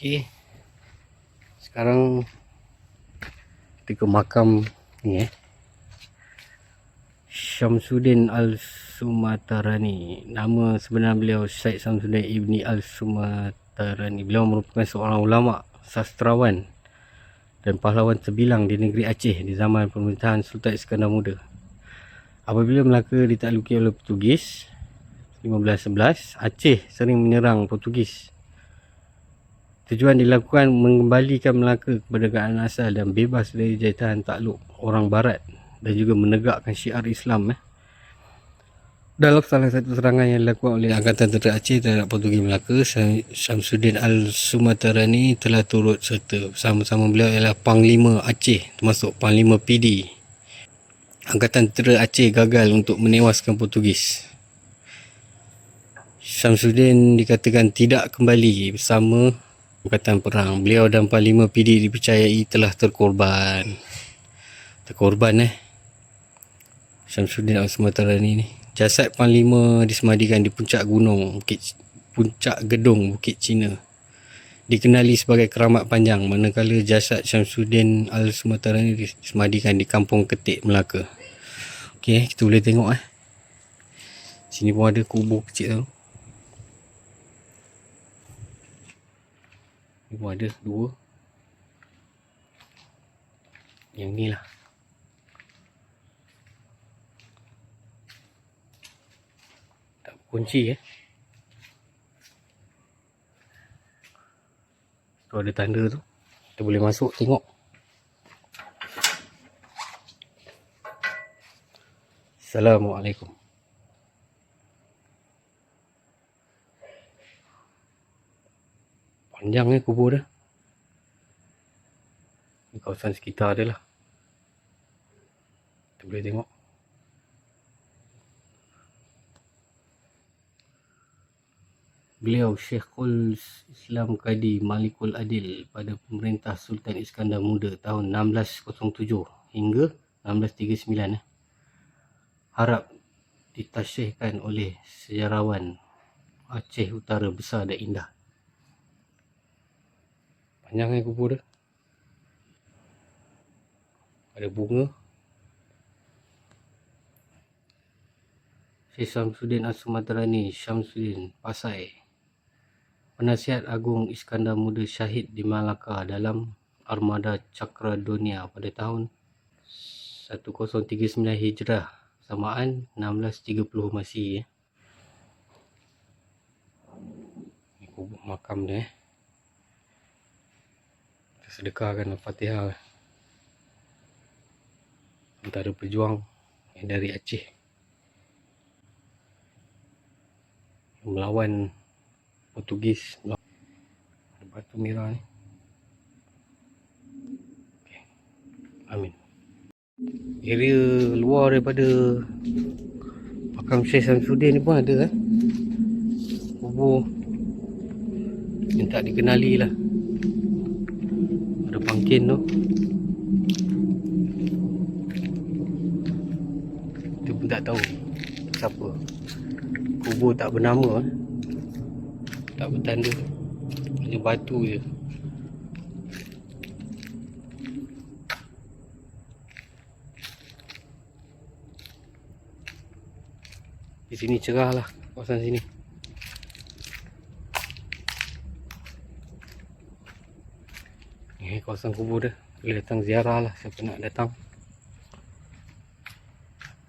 Okey. Sekarang kita ke makam ni eh. Syamsuddin Al-Sumatarani. Nama sebenar beliau Syed Syamsuddin Ibni Al-Sumatarani. Beliau merupakan seorang ulama, sastrawan dan pahlawan terbilang di negeri Aceh di zaman pemerintahan Sultan Iskandar Muda. Apabila Melaka ditakluki oleh Portugis 1511, Aceh sering menyerang Portugis. Tujuan dilakukan mengembalikan Melaka kepada keadaan asal dan bebas dari jajahan takluk orang barat dan juga menegakkan syiar Islam eh. Dalam salah satu serangan yang dilakukan oleh Angkatan Tentera Aceh terhadap Portugis Melaka, Syam- Syamsuddin Al-Sumatarani telah turut serta. Bersama-sama beliau ialah Panglima Aceh termasuk Panglima PD. Angkatan Tentera Aceh gagal untuk menewaskan Portugis. Syamsuddin dikatakan tidak kembali bersama Angkatan Perang. Beliau dan Panglima PD dipercayai telah terkorban. Terkorban eh. Syamsuddin Al-Sumatarani ni. Jasad Panglima disemadikan di puncak gunung Bukit Puncak Gedung Bukit Cina. Dikenali sebagai keramat panjang manakala jasad Syamsuddin Al-Sumatarani disemadikan di Kampung Ketik Melaka. Okey, kita boleh tengok eh. Sini pun ada kubur kecil tu. Ni pun ada dua. Yang ni lah. Tak kunci eh. Tu ada tanda tu. Kita boleh masuk tengok. Assalamualaikum. Panjang eh kubur dia. Di kawasan sekitar dia lah. Kita boleh tengok. Beliau Syekhul Islam Kadi Malikul Adil pada pemerintah Sultan Iskandar Muda tahun 1607 hingga 1639 eh. Harap ditasyihkan oleh sejarawan Aceh Utara besar dan indah. Panjang eh kubur dia. Ada bunga. Syekh Syamsuddin As-Sumatrani Syamsuddin Pasai. Penasihat Agung Iskandar Muda syahid di Malaka dalam Armada Cakra Dunia pada tahun 1039 Hijrah samaan 1630 Masih eh. Kubur makam dia eh. Sedekahkan Al-Fatihah. Antara pejuang yang dari Aceh. Yang melawan Portugis. Melawan batu merah ni. Okay. Amin. Area luar daripada makam Syekh Samsudin ni pun ada eh. Kubur. Yang tak dikenali lah pangkin tu. Kita pun tak tahu siapa. Kubur tak bernama eh. tak bertanda. Hanya batu je. Di sini cerah lah kawasan sini ni kawasan kubur dia. Boleh datang ziarah lah siapa nak datang.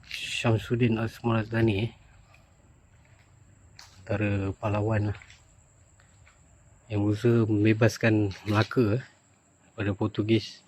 Syamsuddin Al-Semaratani eh. Antara pahlawan lah. Yang berusaha membebaskan Melaka eh, daripada Portugis